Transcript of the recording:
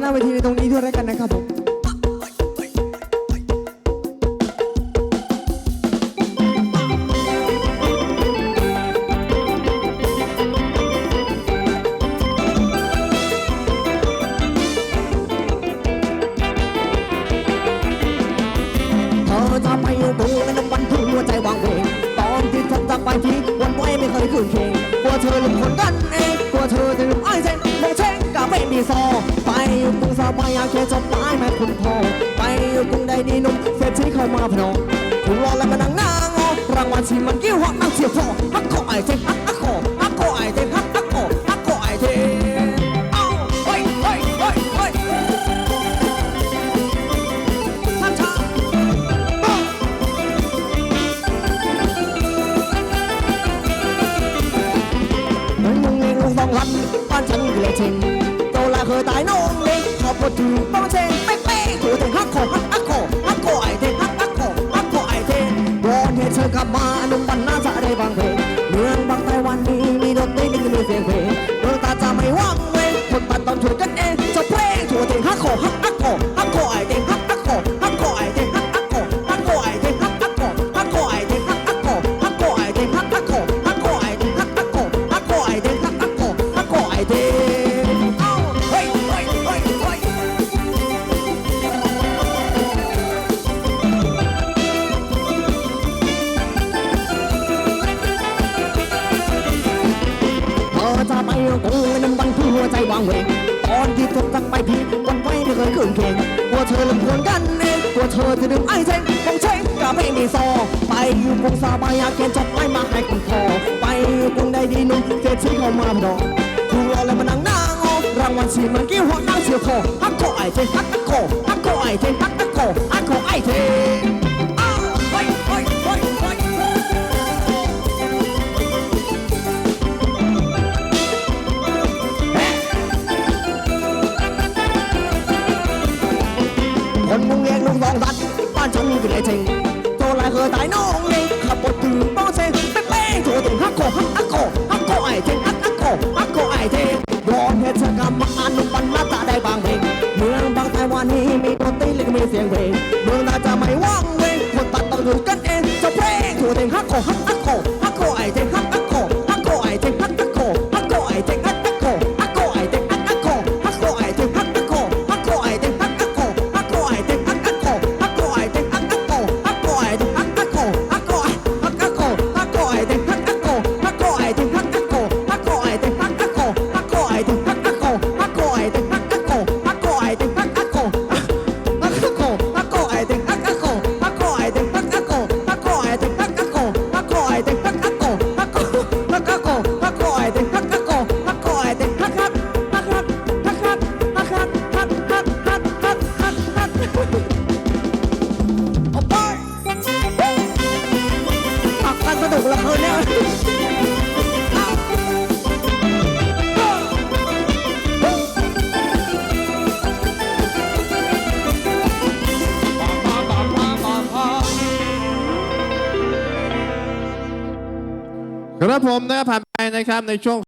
หน้าเวทีในตรงนี้ด้วยแล้วกันนะครับผม อยู่อยากแค่จบไม้แม่คุณพ่อไปอยู่กรุงใดดีนุ่มเศรษฐีเข้ามาพนมถูกรอแล้วมานั่งนางอรางวัลชีมันกิ้วหักนั่งเสียฟอฮักคอไอเส้นฮักฮักคอฮักคอไอเส้นฮักฮักคอฮักคอไอเส้นเอาเฮ้ยเฮ้ยเฮ้ยเฮ้ยช้าช้าๆเหมือนมึงเองลงสองลันบ้านฉันคือเลชิงโตลาเคยตายน้องเล็ก ขอบพถือต้องเชงเป๊ะเเธอจะไปกูนั้นวันที่หัวใจวางเวงตอนที่เธอจะไปพี่วันไว้ไม่เคยขึ้นเคงกลัวเธอลืมคนกันเองกลัวเธอจะลืมไอ้เซ็งคงเช็งก็ไม่มีซอ ไปอยู่กรุงสบายอยาเขียนจดหมายมาให้คุณพ่อไปอยู่กรุงใดดีนุ่มเศรษฐีเข้ามาพอดถูกรอแล้วมานั่งน้างอรางวัลชีมันกิ้หัวนั่งเสียวคอฮักคอไอ้เซ็งฮักฮักคอฮักคอไอ้เซ็งฮักฮักคอฮักคอไอ้เซ็ง รัดบ้านฉันมีเป็นไรจริงโจรลายเคยตายน้องเลยขับรถถึงบ้องเซงเป๊ะเป๊ะโถถึงฮักโกฮักฮักโกฮักโกไอเทงฮักฮักโคฮักโคไอเทงยอนเฮชกรรมมาอนนุ่มปันมาตาได้บางเพลงเมืองบางไต้หวันนี้มีดนตรีและก็มีเสียงเพลงเมืองน่าจะไม่ว่างเวงคนตัดต้องดูกันเองจะเพลงโถถึงฮักโคฮักฮัก ดูกลำเพลินเนี่ยครับผมนะครับผ่านไปนะครับในช่วง